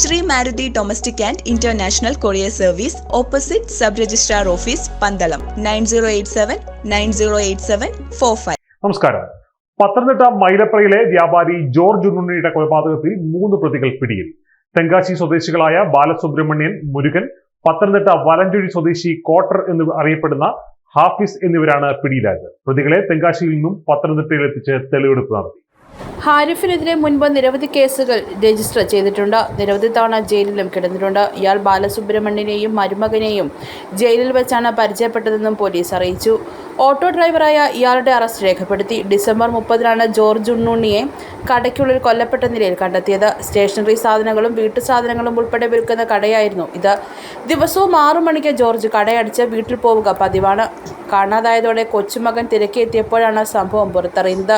Sri Maruti domestic and international courier service opposite sub registrar office Pandalam nine zero eight seven nine zero eight seven four five. നമസ്കാരം. പത്തനംതിട്ട മൈലപ്രയിലെ വ്യാപാരി George ഉണ്ണുണ്ണിയുടെ കൊലപാതകത്തിൽ മൂന്ന് പ്രതികൾ പിടിയിൽ. തെങ്കാശി സ്വദേശികളായ ബാലസുബ്രഹ്മണ്യൻ മുരുകൻ പത്തനംതിട്ട വലഞ്ചുഴി സ്വദേശി കോട്ടർ എന്ന് അറിയപ്പെടുന്ന ഹാഫിസ് എന്നിവരാണ് പിടിയിലായത്. പ്രതികളെ തെങ്കാശിയിൽ നിന്നും പത്തനംതിട്ടയിലെത്തിച്ച് തെളിവെടുപ്പ് നടത്തി. ഹാരിഫിനെതിരെ മുൻപ് നിരവധി കേസുകൾ രജിസ്റ്റർ ചെയ്തിട്ടുണ്ട്. നിരവധി തവണ ജയിലിലും കിടന്നിട്ടുണ്ട്. ഇയാൾ ബാലസുബ്രഹ്മണ്യനെയും മരുമകനെയും ജയിലിൽ വെച്ചാണ് പരിചയപ്പെട്ടതെന്നും പോലീസ് അറിയിച്ചു. ഓട്ടോ ഡ്രൈവറായ ഇയാളുടെ അറസ്റ്റ് രേഖപ്പെടുത്തി. ഡിസംബർ മുപ്പതിനാണ് ജോർജ് ഉണ്ണുണ്ണിയെ കടയ്ക്കുള്ളിൽ കൊല്ലപ്പെട്ട നിലയിൽ കണ്ടെത്തിയത്. സ്റ്റേഷനറി സാധനങ്ങളും വീട്ടു സാധനങ്ങളും ഉൾപ്പെടെ വിൽക്കുന്ന കടയായിരുന്നു ഇത്. ദിവസവും ആറു മണിക്ക് ജോർജ് കടയടിച്ച് വീട്ടിൽ പോവുക പതിവാണ്. കാണാതായതോടെ കൊച്ചുമകൻ തിരക്കിയെത്തിയപ്പോഴാണ് സംഭവം പുറത്തറിയുന്നത്.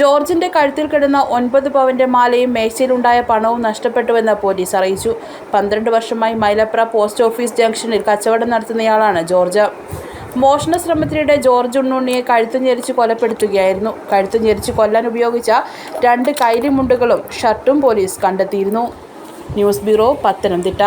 ജോർജിന്റെ കഴുത്തിൽ കിടന്ന ഒൻപത് പവന്റെ മാലയും മേശയിലുണ്ടായ പണവും നഷ്ടപ്പെട്ടുവെന്ന് പോലീസ് അറിയിച്ചു. പന്ത്രണ്ട് വർഷമായി മൈലപ്ര പോസ്റ്റ് ഓഫീസ് ജംഗ്ഷനിൽ കച്ചവടം നടത്തുന്നയാളാണ് ജോർജ്. മോഷണ ശ്രമത്തിനിടെ ജോർജ് ഉണ്ണുണ്ണിയെ കഴുത്ത് ഞെരിച്ച് കൊലപ്പെടുത്തുകയായിരുന്നു. കഴുത്ത് ഞെരിച്ച് കൊല്ലാൻ ഉപയോഗിച്ച രണ്ട് കൈലിമുണ്ടുകളും ഷർട്ടും പോലീസ് കണ്ടെത്തിയിരുന്നു. News bureau Pathanamthitta.